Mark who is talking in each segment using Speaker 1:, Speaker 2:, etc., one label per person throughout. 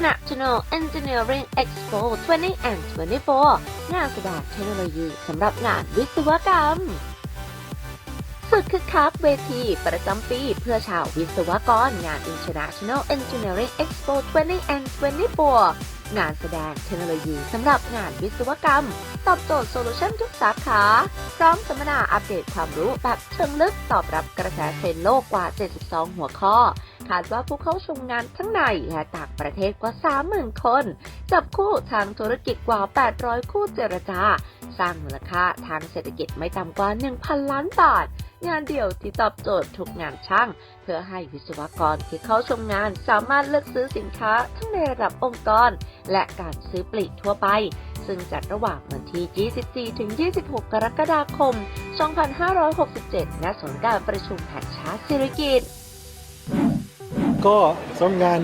Speaker 1: International Engineering Expo 2024 งานแสดงเทคโนโลยีสำหรับงานวิศวกรรม สุดคึกคักเวทีประจำปีเพื่อชาววิศวกรงาน International Engineering Expo 2024 งานแสดงเทคโนโลยีสำหรับงานวิศวกรรม ตอบโจทย์โซลูชันทุกสาขา พร้อมสัมมนาอัปเดตความรู้แบบเชิงลึกตอบรับกระแสเทรนด์โลกกว่า 72 หัวข้อ คาดว่าผู้เข้าชมงานทั้งในและต่างประเทศกว่า 30,000 คน จับคู่ทางธุรกิจกว่า 800 คู่เจรจา สร้างมูลค่าทางเศรษฐกิจไม่ต่ำกว่า 1,000 ล้านบาท งานเดี่ยวที่ตอบโจทย์ทุกงานช่าง เพื่อให้วิศวกรที่เข้าชมงานสามารถเลือกซื้อสินค้าทั้งในระดับองค์กร และการซื้อปลีกทั่วไป ซึ่งจัดระหว่างวันที่ 24 ถึง 26 กรกฎาคม 2567 ณ ศูนย์การประชุมแห่งชาติสิริกิติ์
Speaker 2: ก็สำหรับงาน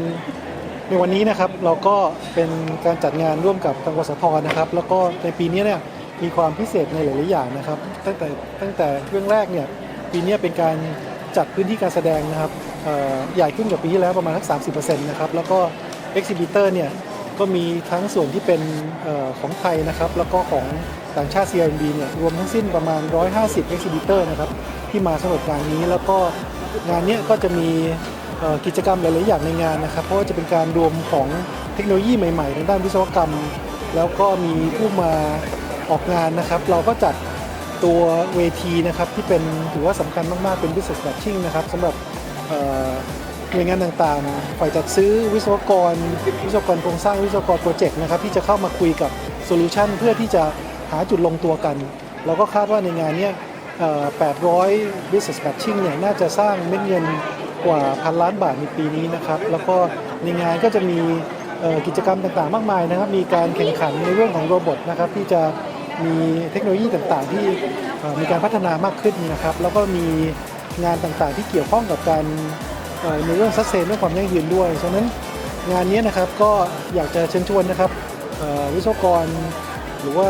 Speaker 2: ในวันนี้นะครับเราก็เป็นการจัดงานร่วมกับทางกสทนะครับแล้วก็ในปีนี้เนี่ยมีความพิเศษในหลายๆอย่างนะครับ ตั้งแต่ตั้งแต่เรื่องแรกเนี่ยปีนี้เป็นการจัดพื้นที่การแสดงนะครับใหญ่ขึ้นกว่าปีที่แล้วประมาณสัก30%นะครับแล้วก็ Exhibitor เนี่ยก็มีทั้งส่วนที่เป็นออของไทยนะครับแล้วก็ของต่างชาติ CRMB เนี่ยรวมทั้งสิ้นประมาณ 150 Exhibitor นะครับที่มาสำหรับงานนี้แล้วก็งานเนี้ยก็จะมี กิจกรรมหลาย ๆ อย่างในงานนะครับ เพราะว่าจะเป็นการรวมของเทคโนโลยีใหม่ ๆ ทางด้านวิศวกรรม แล้วก็มีผู้มาออกงานนะครับ เราก็จัดตัวเวทีนะครับที่เป็นถือว่าสำคัญมาก ๆ เป็น business matching นะครับสำหรับหน่วยงานต่างๆ ฝ่ายจัดซื้อวิศวกร วิศวกรโครงสร้างวิศวกรโปรเจกต์นะครับที่จะเข้ามาคุยกับโซลูชันเพื่อที่จะหาจุดลงตัวกัน เราก็คาดว่าในงานนี้800 business matching เนี่ยน่าจะสร้างเม็ดเงิน กว่าพันล้านบาทในปีนี้นะครับ แล้วก็ในงานก็จะมีกิจกรรมต่างๆ มากมายนะครับ มีการแข่งขันในเรื่องของโรบอทนะครับ ที่จะมีเทคโนโลยีต่างๆ ที่มีการพัฒนามากขึ้นนะครับ แล้วก็มีงานต่างๆ ที่เกี่ยวข้องกับการในเรื่องซัสเซนเรื่องความยั่งยืนด้วย ฉะนั้นงานนี้นะครับก็อยากจะเชิญชวนนะครับวิศวกร หรือว่า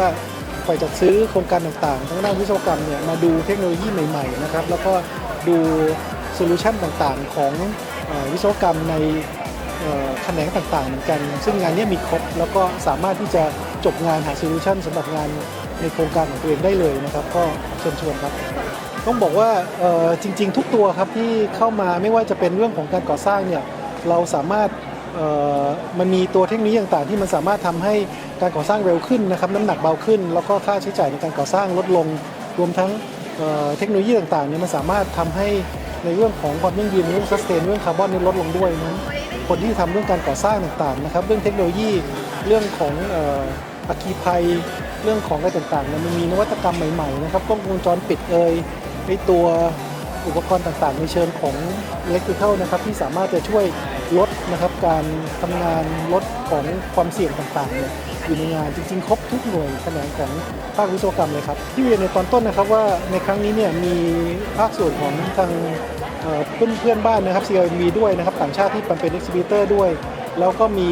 Speaker 2: ฝ่ายจัดซื้อโครงการต่างๆ ทั้งด้านวิศวกรรมเนี่ยมาดูเทคโนโลยีใหม่ๆนะครับ แล้วก็ดู โซลูชันต่างๆ ของวิศวกรรมในแขนงต่างๆ เหมือนกัน ซึ่งงานนี้มีครบ แล้วก็สามารถที่จะจบงานหาโซลูชันสำหรับงานในโครงการของตัวเองได้เลยนะครับ ก็เชิญชวนครับ ต้องบอกว่าจริง ๆ ทุกตัวครับที่เข้ามาไม่ว่าจะเป็นเรื่องของการก่อสร้างเนี่ยเราสามารถมันมีตัวเทคโนโลยีต่างๆ ที่มันสามารถทำให้การก่อสร้างเร็วขึ้นนะครับน้ำหนักเบาขึ้น แล้วก็ค่าใช้จ่ายในการก่อสร้างลดลง รวมทั้งเทคโนโลยีต่างๆเนี่ยมันสามารถทำให้ ในเรื่องของความยั่งยืนเรื่องสแตนเรื่องคาร์บอนนี่ลดลงด้วยนั้นคนที่ทำเรื่องการก่อสร้างต่างๆนะครับ เรื่องเทคโนโลยีเรื่องของอัคคีภัยเรื่องของอะไรต่างๆเนี่ยมันมีนวัตกรรมใหม่ๆนะครับกล้องวงจรปิดเอ่ยในตัวอุปกรณ์ต่างๆ ในเชิงของอิเล็กทริคนะครับที่สามารถจะช่วย ลดนะครับการทำงานลดของความเสี่ยงต่างๆเนี่ยอยู่ในงานจริงๆ ครบทุกหน่วยแขนงของภาควิศวกรรมเลยครับที่เรียนในตอนต้นนะครับว่าในครั้งนี้เนี่ยมีภาคส่วนของทางเพื่อนเพื่อนบ้านนะครับ CLMV ด้วยนะครับต่างชาติที่เป็น exhibitor ด้วย แล้วก็มี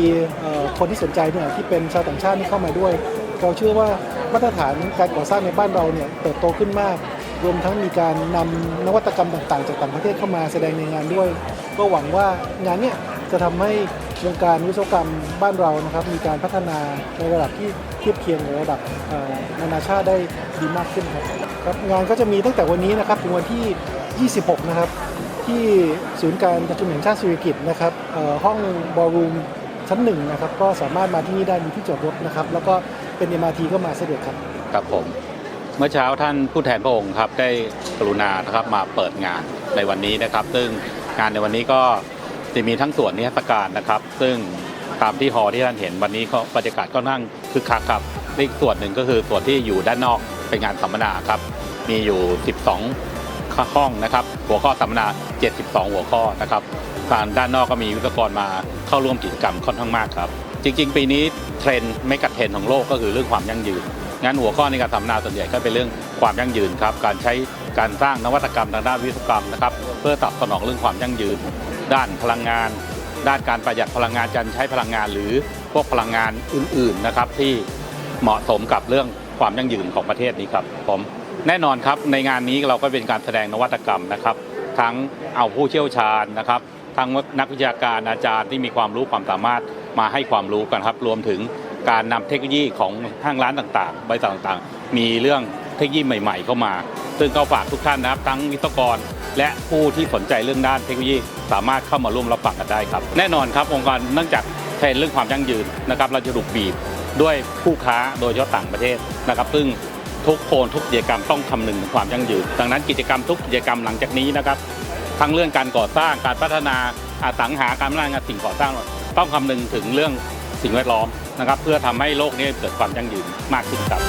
Speaker 2: คนที่สนใจเนี่ยที่เป็นชาวต่างชาติที่เข้ามาด้วย เราเชื่อว่ามาตรฐานการก่อสร้างในบ้านเราเนี่ยเติบโตขึ้นมาก รวมทั้งมีการนำนวัตกรรมต่างๆ จากต่างประเทศเข้ามาแสดงในงานด้วย ก็หวังว่างานเนี้ยจะทำให้วงการวิศวกรรมบ้านเรานะครับมีการพัฒนาในระดับที่เทียบเคียงกับระดับนานาชาติได้ดีมากขึ้นครับครับงานก็จะมีตั้งแต่วันนี้นะครับถึงวันที่ 26 นะครับ ที่ศูนย์การประชุมแห่งชาติสุริกิตนะครับห้องบอลรูมชั้นหนึ่งนะครับก็สามารถมาที่นี่ได้มีที่จอดรถนะครับ แล้วก็เป็น MRT ก็มาสะดวกครับ
Speaker 3: ครับผมเมื่อเช้าท่านผู้แทนพระองค์ครับได้กรุณานะครับมาเปิดงานในวันนี้นะครับ ซึ่ง งานในวันนี้ก็จะมีทั้งส่วนนิทรรศการนะครับ ซึ่งตามที่ฮอที่ท่านเห็นวันนี้ก็บรรยากาศก็นั่งคึกคักครับอีกส่วนหนึ่งก็คือส่วนที่อยู่ด้านนอกเป็นงานสัมมนาครับ มีอยู่ 12ห้องนะครับ หัวข้อสัมมนา 72 หัวข้อนะครับทางด้านนอกก็มีวิศวกรมาเข้าร่วมกิจกรรมค่อนข้างมากครับ จริง ๆ ปีนี้เทรนด์ไม่กัดเทรนด์ของโลกก็คือเรื่องความยั่งยืน งั้นหัวข้อในการสัมมนาส่วนใหญ่ก็เป็นเรื่องความยั่งยืนครับ การใช้การสร้างนวัตกรรมทางด้านวิศวกรรมนะครับ เพื่อตอบสนองเรื่องความยั่งยืน ด้านพลังงาน ด้านการประหยัดพลังงานการใช้พลังงาน หรือพวกพลังงานอื่นๆนะครับที่เหมาะสมกับเรื่องความยั่งยืนของประเทศนี้ครับผมแน่นอนครับในงานนี้เราก็เป็นการแสดงนวัตกรรมนะครับ ทั้งเอาผู้เชี่ยวชาญนะครับทั้งนักวิชาการอาจารย์ที่มีความรู้ความสามารถมาให้ความรู้กันครับ รวมถึง การนำเทคโนโลยีของห้างร้านต่างๆ บริษัทต่างๆ มีเรื่องเทคโนโลยีใหม่ๆ เข้ามา ซึ่งก็ฝากทุกท่านนะครับ ทั้งวิศวกร และผู้ที่สนใจเรื่องด้านเทคโนโลยีสามารถเข้ามาร่วมรับฟังกันได้ครับ แน่นอนครับองค์กรเนื่องจากเทรนเรื่องความยั่งยืนนะครับเราจะถูกบีบด้วยผู้ค้าโดยเฉพาะต่างประเทศนะครับ ซึ่งทุกโคนทุกกิจกรรมต้องคำนึงถึงความยั่งยืน ดังนั้นกิจกรรมทุกกิจกรรมหลังจากนี้นะครับทั้งเรื่องการก่อสร้างการพัฒนาอสังหาการพัฒนางานสิ่งก่อสร้างต้องคำนึงถึงเรื่องสิ่งแวดล้อม นะครับ เพื่อทำให้โลกนี้เกิดความยั่งยืนมากขึ้นครับ